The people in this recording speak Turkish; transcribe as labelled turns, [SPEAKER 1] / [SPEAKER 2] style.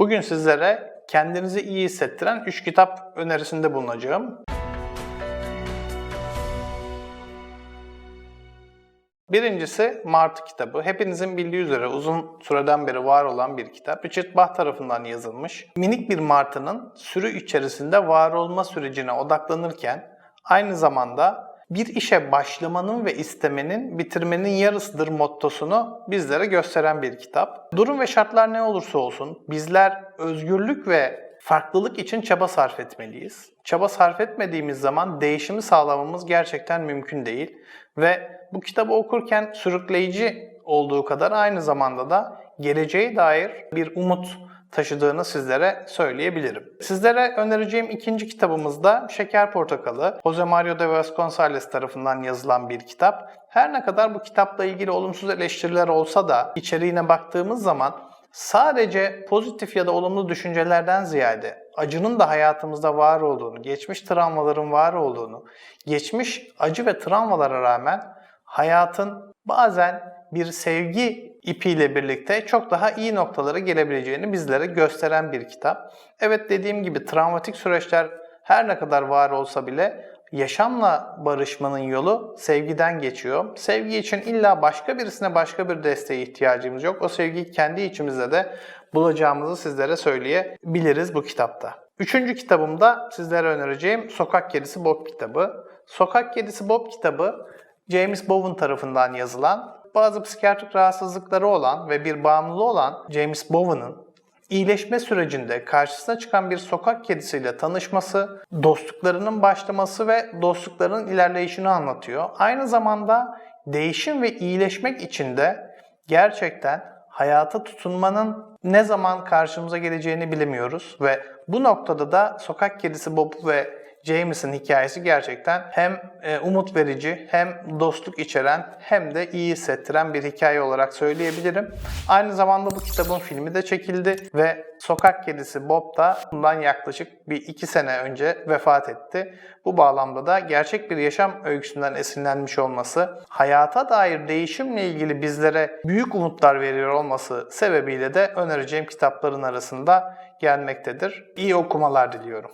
[SPEAKER 1] Bugün sizlere kendinizi iyi hissettiren 3 kitap önerisinde bulunacağım. Birincisi Martı kitabı. Hepinizin bildiği üzere uzun süreden beri var olan bir kitap. Richard Bach tarafından yazılmış. Minik bir martının sürü içerisinde var olma sürecine odaklanırken aynı zamanda bir işe başlamanın ve istemenin bitirmenin yarısıdır mottosunu bizlere gösteren bir kitap. Durum ve şartlar ne olursa olsun bizler özgürlük ve farklılık için çaba sarf etmeliyiz. Çaba sarf etmediğimiz zaman değişimi sağlamamız gerçekten mümkün değil ve bu kitabı okurken sürükleyici olduğu kadar aynı zamanda da geleceğe dair bir umut taşıdığını sizlere söyleyebilirim. Sizlere önereceğim ikinci kitabımız da Şeker Portakalı. Jose Mario de Vasconcelos tarafından yazılan bir kitap. Her ne kadar bu kitapla ilgili olumsuz eleştiriler olsa da içeriğine baktığımız zaman sadece pozitif ya da olumlu düşüncelerden ziyade acının da hayatımızda var olduğunu, geçmiş travmaların var olduğunu, geçmiş acı ve travmalara rağmen hayatın bazen bir sevgi ipiyle birlikte çok daha iyi noktalara gelebileceğini bizlere gösteren bir kitap. Evet dediğim gibi travmatik süreçler her ne kadar var olsa bile yaşamla barışmanın yolu sevgiden geçiyor. Sevgi için illa başka birisine başka bir desteğe ihtiyacımız yok. O sevgiyi kendi içimizde de bulacağımızı sizlere söyleyebiliriz bu kitapta. Üçüncü kitabımda sizlere önereceğim Sokak Kedisi Bob kitabı. Sokak Kedisi Bob kitabı James Bowen tarafından yazılan, bazı psikiyatrik rahatsızlıkları olan ve bir bağımlılığı olan James Bowen'ın iyileşme sürecinde karşısına çıkan bir sokak kedisiyle tanışması, dostluklarının başlaması ve dostlukların ilerleyişini anlatıyor. Aynı zamanda değişim ve iyileşmek için de gerçekten hayata tutunmanın ne zaman karşımıza geleceğini bilemiyoruz ve bu noktada da sokak kedisi Bob ve James'in hikayesi gerçekten hem e, umut verici hem dostluk içeren hem de iyi hissettiren bir hikaye olarak söyleyebilirim. Aynı zamanda bu kitabın filmi de çekildi ve sokak kedisi Bob da bundan yaklaşık bir iki sene önce vefat etti. Bu bağlamda da gerçek bir yaşam öyküsünden esinlenmiş olması, hayata dair değişimle ilgili bizlere büyük umutlar veriyor olması sebebiyle de önereceğim kitapların arasında gelmektedir. İyi okumalar diliyorum.